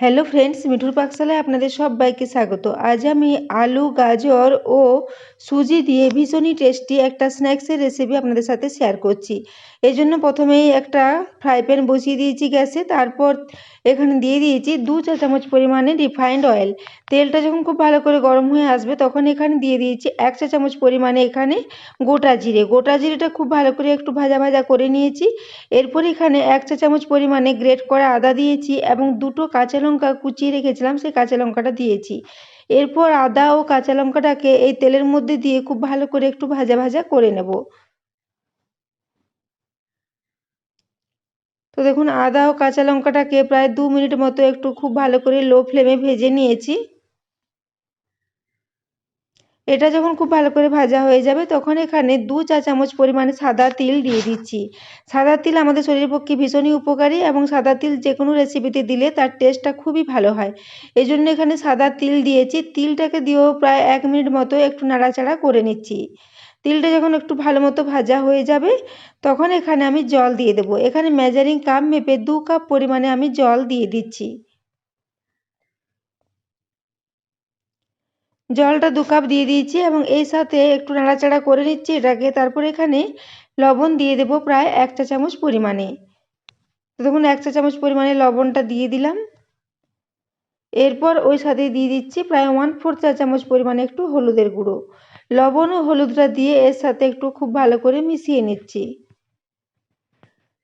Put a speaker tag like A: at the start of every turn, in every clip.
A: Hello friends মিঠুর পাকশালায় আপনাদের সবাইকে স্বাগত। আজ আমি আলু, গাজর ও সুজি দিয়ে ভীষণই টেস্টি একটা স্ন্যাক্সের রেসিপি আপনাদের সাথে শেয়ার করছি। এই জন্য প্রথমেই একটা ফ্রাই প্যান বসিয়ে দিয়েছি গ্যাসে, তারপর এখানে দিয়ে দিয়েছি দু চা চামচ পরিমাণে রিফাইন্ড অয়েল তেলটা যখন খুব ভালো করে গরম হয়ে আসবে, তখন এখানে দিয়ে দিয়েছি এক চা চামচ পরিমাণে এখানে গোটা জিরে। গোটা জিরেটা খুব ভালো করে একটু ভাজা ভাজা করে নিয়েছি। এরপর এখানে এক চা চামচ পরিমাণে গ্রেট করা আদা দিয়েছি এবং দুটো কাঁচা লঙ্কা কুচিয়ে রেখেছিলাম, সেই কাঁচা লঙ্কাটা দিয়েছি। এরপর আদা ও কাঁচা লঙ্কাটাকে এই তেলের মধ্যে দিয়ে খুব ভালো করে একটু ভাজা ভাজা করে নেব। তো দেখুন, আদা ও কাঁচা লঙ্কাটাকে প্রায় দু মিনিট মতো একটু খুব ভালো করে লো ফ্লেমে ভেজে নিয়েছি। এটা যখন খুব ভালো করে ভাজা হয়ে যাবে, তখন এখানে দু চা চামচ পরিমাণে সাদা তিল দিয়ে দিচ্ছি। সাদা তিল আমাদের শরীরের পক্ষে ভীষণই উপকারী এবং সাদা তিল যে কোনো রেসিপিতে দিলে তার টেস্টটা খুবই ভালো হয়। এই জন্য এখানে সাদা তিল দিয়েছি। তিলটাকে দিয়েও প্রায় এক মিনিট মতো একটু নাড়াচাড়া করে নিচ্ছি। তিলটা যখন একটু ভালো মতো ভাজা হয়ে যাবে, তখন এখানে আমি জল দিয়ে দেবো। এখানে মেজারিং কাপ মেপে দু কাপ পরিমাণে আমি জল দিয়ে দিচ্ছি। জলটা দু কাপ দিয়ে দিয়েছি এবং এই সাথে একটু নাড়াচাড়া করে নিচ্ছি এটাকে। তারপর এখানে লবণ দিয়ে দেবো প্রায় এক চা চামচ পরিমাণে। দেখুন, এক চা চামচ পরিমাণে লবণটা দিয়ে দিলাম। এরপর ওই সাথে দিয়ে দিচ্ছি প্রায় ওয়ান ফোর চা চামচ পরিমাণে একটু হলুদের গুঁড়ো। লবণ ও হলুদটা দিয়ে এর সাথে একটু খুব ভালো করে মিশিয়ে নিচ্ছি।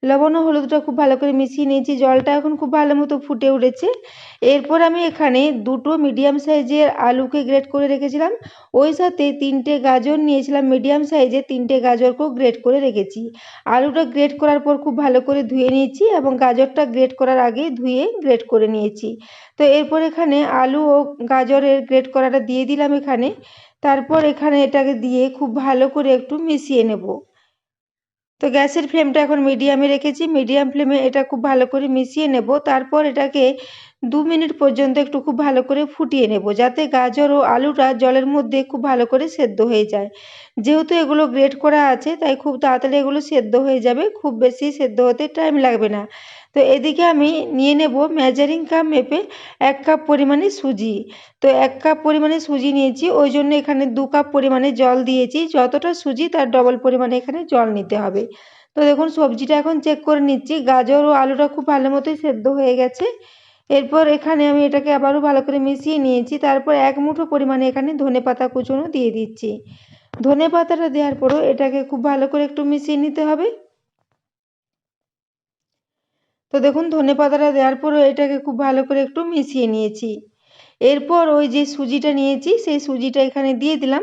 A: লবণ ও হলুদটা খুব ভালো করে মিশিয়ে নিয়েছি। জলটা এখন খুব ভালো মতো ফুটে উঠেছে। এরপর আমি এখানে দুটো মিডিয়াম সাইজের আলুকে গ্রেট করে রেখেছিলাম। ওই সাথে তিনটে গাজর নিয়েছিলাম মিডিয়াম সাইজের তিনটে গাজরকেও গ্রেট করে রেখেছি। আলুটা গ্রেট করার পর খুব ভালো করে ধুয়ে নিয়েছি এবং গাজরটা গ্রেট করার আগে ধুয়ে গ্রেট করে নিয়েছি। তো এরপর এখানে আলু ও গাজরের গ্রেট করাটা দিয়ে দিলাম এখানে। তারপর এখানে এটাকে দিয়ে খুব ভালো করে একটু মিশিয়ে নেব। তো গ্যাসের ফ্লেমটা এখন মিডিয়ামে রেখেছি। মিডিয়াম ফ্লেমে এটা খুব ভালো করে মিশিয়ে নেব। তারপর এটাকে দু মিনিট পর্যন্ত একটু খুব ভালো করে ফুটিয়ে নেব, যাতে গাজর ও আলুটা জলের মধ্যে খুব ভালো করে সেদ্ধ হয়ে যায়। যেহেতু এগুলো গ্রেট করা আছে, তাই খুব তাড়াতাড়ি এগুলো সেদ্ধ হয়ে যাবে, খুব বেশি সেদ্ধ হতে টাইম লাগবে না। তো এদিকে আমি নিয়ে নেব মেজারিং কাপ মেপে এক কাপ পরিমাণে সুজি। তো এক কাপ পরিমাণে সুজি নিয়েছি, ওই জন্য এখানে দু কাপ পরিমাণে জল দিয়েছি, যতটা সুজি তার ডবল পরিমাণে এখানে জল নিতে হবে। তো দেখুন সবজিটা এখন চেক করে নিচ্ছি, গাজর ও আলুটা খুব ভালো মতোই সেদ্ধ হয়ে গেছে। এরপর এখানে আমি এটাকে আবারও ভালো করে মিশিয়ে নিয়েছি। তারপর এক মুঠো পরিমাণে এখানে ধনে পাতা কুচনো দিয়ে দিচ্ছি। ধনে পাতাটা দেওয়ার পরও এটাকে খুব ভালো করে একটু মিশিয়ে নিতে হবে। তো দেখুন, ধনে পাতাটা দেওয়ার পরও এটাকে খুব ভালো করে একটু মিশিয়ে নিয়েছি। এরপর ওই যে সুজিটা নিয়েছি, সেই সুজিটা এখানে দিয়ে দিলাম।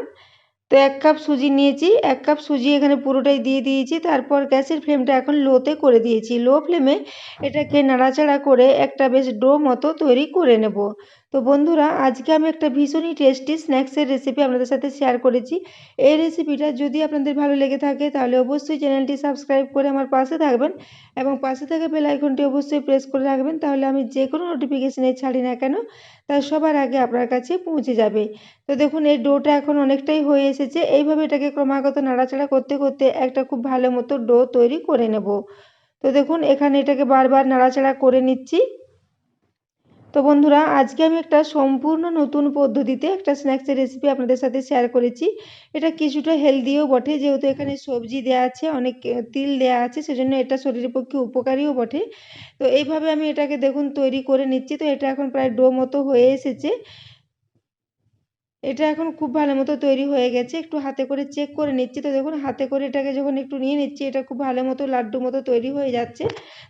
A: তো এক কাপ সুজি নিয়েছি, এক কাপ সুজি এখানে পুরোটাই দিয়ে দিয়েছি, তারপর গ্যাসের ফ্লেমটা এখন লোতে করে দিয়েছি। লো ফ্লেমে এটাকে নাড়াচাড়া করে একটা বেশ ডো মতো তৈরি করে নেব। তো বন্ধুরা, আজকে আমি একটা ভীষণই টেস্টি স্ন্যাক্সের রেসিপি আপনাদের সাথে শেয়ার করেছি। এই রেসিপিটা যদি আপনাদের ভালো লেগে থাকে, তাহলে অবশ্যই চ্যানেলটি সাবস্ক্রাইব করে আমার পাশে থাকবেন এবং পাশে থাকা বেল আইকনটি অবশ্যই প্রেস করে রাখবেন, তাহলে আমি যে কোনো নোটিফিকেশানে ছাড়ি না কেন, তা সবার আগে আপনার কাছে পৌঁছে যাবে। তো দেখুন, এই ডোটা এখন অনেকটাই হয়ে এসেছে। এইভাবে এটাকে ক্রমাগত নাড়াচাড়া করতে করতে একটা খুব ভালো মতো ডো তৈরি করে নেব। তো দেখুন, এখানে এটাকে বারবার নাড়াচাড়া করে নিচ্ছি। তো বন্ধুরা, আজকে আমি একটা সম্পূর্ণ নতুন পদ্ধতিতে একটা স্ন্যাক্সের রেসিপি আপনাদের সাথে শেয়ার করেছি। এটা কিছুটা হেলদিও বটে, যেহেতু এখানে সবজি দেওয়া আছে, অনেক তিল দেওয়া আছে, সেজন্য এটা শরীরের পক্ষে উপকারীও বটে। তো এইভাবে আমি এটাকে দেখুন তৈরি করে নিচ্ছি, তো এটা এখন প্রায় ডো মতো হয়ে এসেছে। এটা এখন খুব ভালো মতো তৈরি হয়ে গেছে। একটু হাতে করে চেক করে নিচ্ছি। তো দেখুন, হাতে করে এটাকে যখন একটু নিয়ে নিচ্ছি, এটা খুব ভালো মতো লাড্ডু মতো তৈরি হয়ে যাচ্ছে।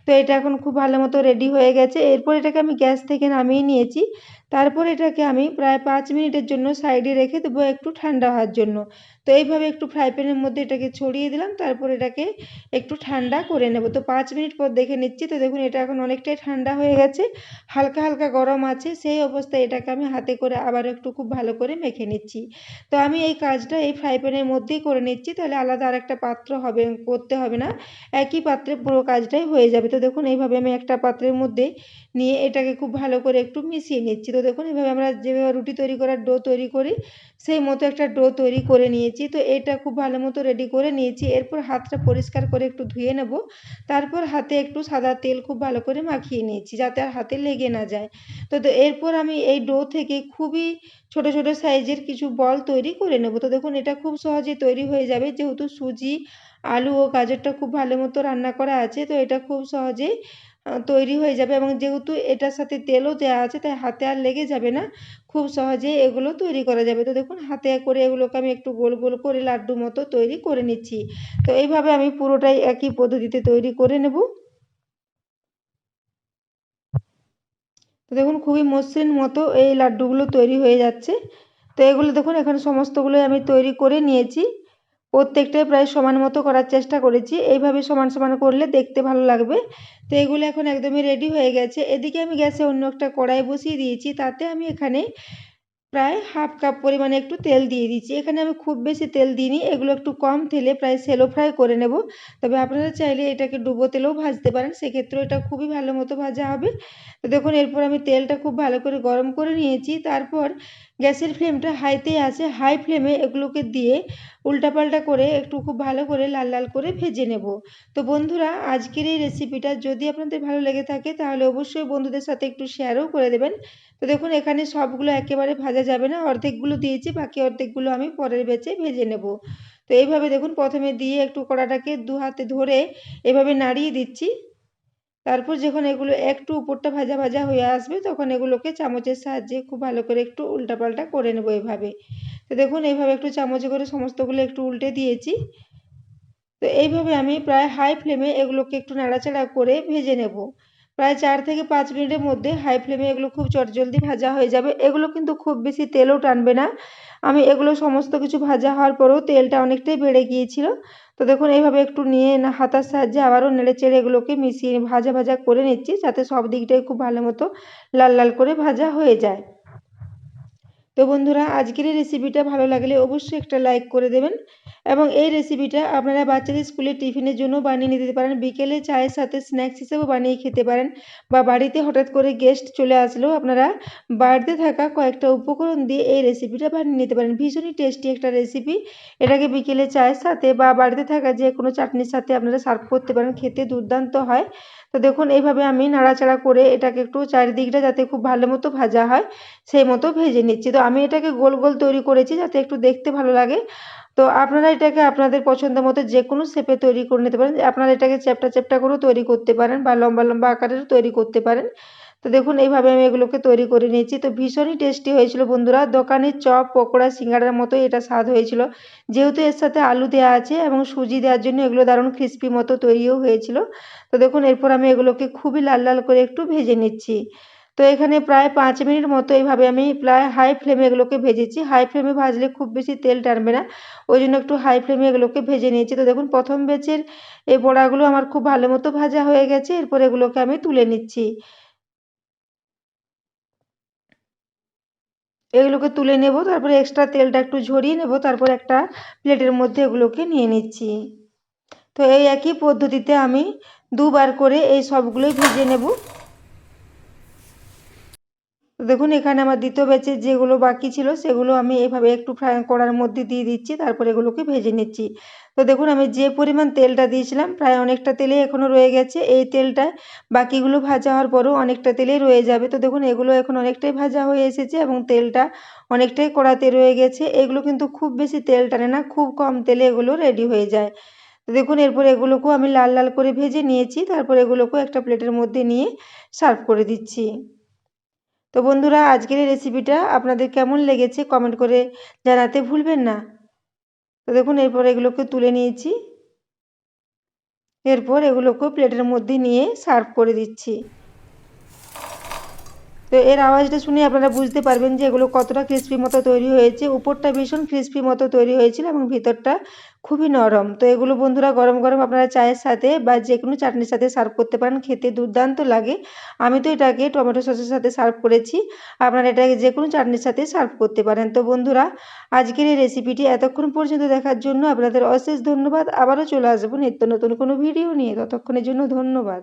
A: তো এটা এখন খুব ভালো মতো রেডি হয়ে গেছে। এরপর এটাকে আমি গ্যাস থেকে নামিয়ে নিয়েছি। তারপর এটাকে আমি প্রায় পাঁচ মিনিটের জন্য সাইডে রেখে দেবো একটু ঠান্ডা হওয়ার জন্য। তো এইভাবে একটু ফ্রাই প্যানের মধ্যে এটাকে ছড়িয়ে দিলাম, তারপর এটাকে একটু ঠান্ডা করে নেব। তো পাঁচ মিনিট পর দেখে নিচ্ছি, তো দেখুন এটা এখন অনেকটাই ঠান্ডা হয়ে গেছে, হালকা হালকা গরম আছে, সেই অবস্থায় এটাকে আমি হাতে করে আবার একটু খুব ভালো করে মেখে নিচ্ছি। তো আমি এই কাজটা এই ফ্রাই প্যানের মধ্যেই করে নিচ্ছি, তাহলে আলাদা আর একটা পাত্র হবে, করতে হবে না, একই পাত্রে পুরো কাজটাই হয়ে যাবে। তো দেখুন এইভাবে আমি একটা পাত্রের মধ্যে নিয়ে এটাকে খুব ভালো করে একটু মিশিয়ে নিচ্ছি। তো দেখুন, এভাবে আমরা যেভাবে রুটি তৈরি করার ডো তৈরি করি, সেই মতো একটা ডো তৈরি করে নিয়েছি। তো এটা খুব ভালো মতো রেডি করে নিয়েছি। এরপর হাতটা পরিষ্কার করে একটু ধুয়ে নেব। তারপর হাতে একটু সাদা তেল খুব ভালো করে মাখিয়ে নিয়েছি, যাতে আর হাতে লেগে না যায়। তো এরপর আমি এই ডো থেকে খুবই ছোট ছোট সাইজের কিছু বল তৈরি করে নেব। তো দেখুন, এটা খুব সহজে তৈরি হয়ে যাবে। যেহেতু সুজি, আলু ও গাজরটা খুব ভালো মতো রান্না করা আছে, তো এটা খুব সহজেই তৈরি হয়ে যাবে এবং যেহেতু এটার সাথে তেলও দেওয়া আছে, তাই হাতে আর লেগে যাবে না। খুব সহজেই এগুলো তৈরি করা যাবে। তো দেখুন, হাতে করে এগুলোকে আমি একটু গোল গোল করে লাড্ডু মতো তৈরি করে নিচ্ছি। তো এইভাবে আমি পুরোটাই একই পদ্ধতিতে তৈরি করে নেব। তো দেখুন, খুবই মসৃণ মতো এই লাড্ডুগুলো তৈরি হয়ে যাচ্ছে। তো এগুলো দেখুন, এখন সমস্তগুলোই আমি তৈরি করে নিয়েছি। প্রত্যেকটাই প্রায় সমান মতো করার চেষ্টা করেছি। এইভাবে সমান সমান করলে দেখতে ভালো লাগবে। তো এগুলো এখন একদমই রেডি হয়ে গেছে। এদিকে আমি গ্যাসে অন্য একটা কড়াই বসিয়ে দিয়েছি। তাতে আমি এখানে প্রায় হাফ কাপ পরিমাণে একটু তেল দিয়ে দিচ্ছি। এখানে আমি খুব বেশি তেল দিইনি। এগুলো একটু কম তেলে প্রায় সেলো ফ্রাই করে নেব। তবে আপনারা চাইলে এটাকে ডুবো তেলেও ভাজতে পারেন। সেক্ষেত্রেও এটা খুবই ভালো মতো ভাজা হবে। তো দেখুন, এরপর আমি তেলটা খুব ভালো করে গরম করে নিয়েছি। তারপর গ্যাসের ফ্লেমটা হাইতেই আছে। হাই ফ্লেমে এগুলোকে দিয়ে উল্টাপাল্টা করে একটু খুব ভালো করে লাল লাল করে ভেজে নেব। তো বন্ধুরা, আজকের এই রেসিপিটা যদি আপনাদের ভালো লেগে থাকে, তাহলে অবশ্যই বন্ধুদের সাথে একটু শেয়ারও করে দেবেন। তো দেখুন, এখানে সবগুলো একেবারে ভাজা যাবে না। অর্ধেকগুলো দিয়েছি, বাকি অর্ধেকগুলো আমি পরের বেচে ভেজে নেব। তো এইভাবে দেখুন, প্রথমে দিয়ে একটু কড়াটাকে দু হাতে ধরে এভাবে নাড়িয়ে দিচ্ছি। তারপর যখন এগুলো একটু উপরটা ভাজা ভাজা হয়ে আসবে, তখন এগুলোকে চামচের সাহায্যে খুব ভালো করে একটু উল্টাপাল্টা করে নেব এভাবে। তো দেখুন এইভাবে একটু চামচে করে সমস্তগুলো একটু উল্টে দিয়েছি। তো এইভাবে আমি প্রায় হাই ফ্লেমে এগুলোকে একটু নাড়াচাড়া করে ভেজে নেব। প্রায় চার থেকে পাঁচ মিনিটের মধ্যে হাই ফ্লেমে এগুলো খুব চটজলদি ভাজা হয়ে যাবে। এগুলো কিন্তু খুব বেশি তেলও টানবে না। আমি এগুলো সমস্ত কিছু ভাজা হওয়ার পরেও তেলটা অনেকটাই বেড়ে গিয়েছিল। তো দেখুন, এইভাবে একটু নিয়ে না হাতার সাহায্যে আবারও নেড়ে চেড়ে এগুলোকে মিশিয়ে ভাজা ভাজা করে নিচ্ছি যাতে সব দিকটাই খুব ভালো মতো লাল লাল করে ভাজা হয়ে যায়। তো বন্ধুরা, আজকের এই রেসিপিটা ভালো লাগলে অবশ্যই একটা লাইক করে দেবেন। এবং এই রেসিপিটা আপনারা বাচ্চাদের স্কুলে টিফিনের জন্য বানিয়ে নিতে পারেন। বিকেলে চায়ের সাথে স্ন্যাক্স হিসেবেও বানিয়ে খেতে পারেন বা বাড়িতে হঠাৎ করে গেস্ট চলে আসলেও আপনারা বাড়িতে থাকা কয়েকটা উপকরণ দিয়ে এই রেসিপিটা বানিয়ে নিতে পারেন। ভীষণই টেস্টি একটা রেসিপি এটাকে বিকেলে চায়ের সাথে বা বাড়িতে থাকা যে কোনো চাটনির সাথে আপনারা সার্ভ করতে পারেন। খেতে দুর্দান্ত হয়। তো দেখুন, এইভাবে আমি নাড়াচাড়া করে এটাকে একটু চারিদিকটা যাতে খুব ভালো মতো ভাজা হয়, সেই মতো ভেজে নিচ্ছি। তো আমি এটাকে গোল গোল তৈরি করেছি যাতে একটু দেখতে ভালো লাগে। তো আপনারা এটাকে আপনাদের পছন্দ মতো যে কোনো শেপে তৈরি করে নিতে পারেন। আপনারা এটাকে চ্যাপটা চ্যাপটা করেও তৈরি করতে পারেন বা লম্বা লম্বা আকারেরও তৈরি করতে পারেন। তো দেখুন, এইভাবে আমি এগুলোকে তৈরি করে নিয়েছি। তো ভীষণই টেস্টি হয়েছিল বন্ধুরা। দোকানের চপ, পকোড়া সিঙ্গাড়ার মতো এটা স্বাদ হয়েছিল। যেহেতু এর সাথে আলু দেওয়া আছে এবং সুজি দেওয়ার জন্য এগুলো দারুণ ক্রিস্পি মতো তৈরিও হয়েছিল। তো দেখুন, এরপর আমি এগুলোকে খুবই লাল লাল করে একটু ভেজে নিচ্ছি। তো এখানে প্রায় পাঁচ মিনিট মতো এইভাবে আমি প্রায় হাই ফ্লেমে এগুলোকে ভেজেছি। হাই ফ্লেমে ভাজলে খুব বেশি তেল টানবে না। ওই জন্য একটু হাই ফ্লেমে এগুলোকে ভেজে নিয়েছি। তো দেখুন, প্রথম বেচের এই বড়াগুলো আমার খুব ভালো মতো ভাজা হয়ে গেছে। এরপর এগুলোকে আমি তুলে নিচ্ছি। এগুলোকে তুলে নেব, তারপরে এক্সট্রা তেলটা একটু ঝরিয়ে নেব, তারপর একটা প্লেটের মধ্যে এগুলোকে নিয়ে নিচ্ছি। তো এই একই পদ্ধতিতে আমি দুবার করে এই সবগুলোই ভেজে নেব। দেখুন, এখানে আমার দ্বিতীয় ব্যাচের যেগুলো বাকি ছিল, সেগুলো আমি এভাবে একটু ফ্রাই করার মধ্যে দিয়ে দিচ্ছি, তারপর এগুলোকে ভেজে নিচ্ছি। তো দেখুন, আমি যে পরিমাণ তেলটা দিয়েছিলাম, প্রায় অনেকটা তেলে এখনও রয়ে গেছে। এই তেলটায় বাকিগুলো ভাজা হওয়ার পরেও অনেকটা তেলেই রয়ে যাবে। তো দেখুন, এগুলো এখন অনেকটাই ভাজা হয়ে এসেছে এবং তেলটা অনেকটাই কড়াতে রয়ে গেছে। এগুলো কিন্তু খুব বেশি তেল টানে না, খুব কম তেলে এগুলো রেডি হয়ে যায়। তো দেখুন, এরপর এগুলোকেও আমি লাল লাল করে ভেজে নিয়েছি, তারপর এগুলোকেও একটা প্লেটের মধ্যে নিয়ে সার্ভ করে দিচ্ছি। তো বন্ধুরা, আজকের এই রেসিপিটা আপনাদের কেমন লেগেছে কমেন্ট করে জানাতে ভুলবেন না। তো দেখুন, এরপর এগুলোকে তুলে নিয়েছি। এরপর এগুলোকে প্লেটের মধ্যে নিয়ে সার্ভ করে দিচ্ছি। তো এর আওয়াজটা শুনে আপনারা বুঝতে পারবেন যে এগুলো কতটা ক্রিস্পি মতো তৈরি হয়েছে। উপরটা ভীষণ ক্রিস্পি মতো তৈরি হয়েছিল এবং ভিতরটা খুবই নরম। তো এগুলো বন্ধুরা গরম গরম আপনারা চায়ের সাথে বা যে কোনো চাটনির সাথে সার্ভ করতে পারেন, খেতে দুর্দান্ত লাগে। আমি তো এটাকে টমেটো সসের সাথে সার্ভ করেছি। আপনারা এটাকে যে কোনো চাটনির সাথে সার্ভ করতে পারেন। তো বন্ধুরা, আজকের এই রেসিপিটি এতক্ষণ পর্যন্ত দেখার জন্য আপনাদের অশেষ ধন্যবাদ। আবারও চলে আসব নিত্য নতুন কোনো ভিডিও নিয়ে। ততক্ষণের জন্য ধন্যবাদ।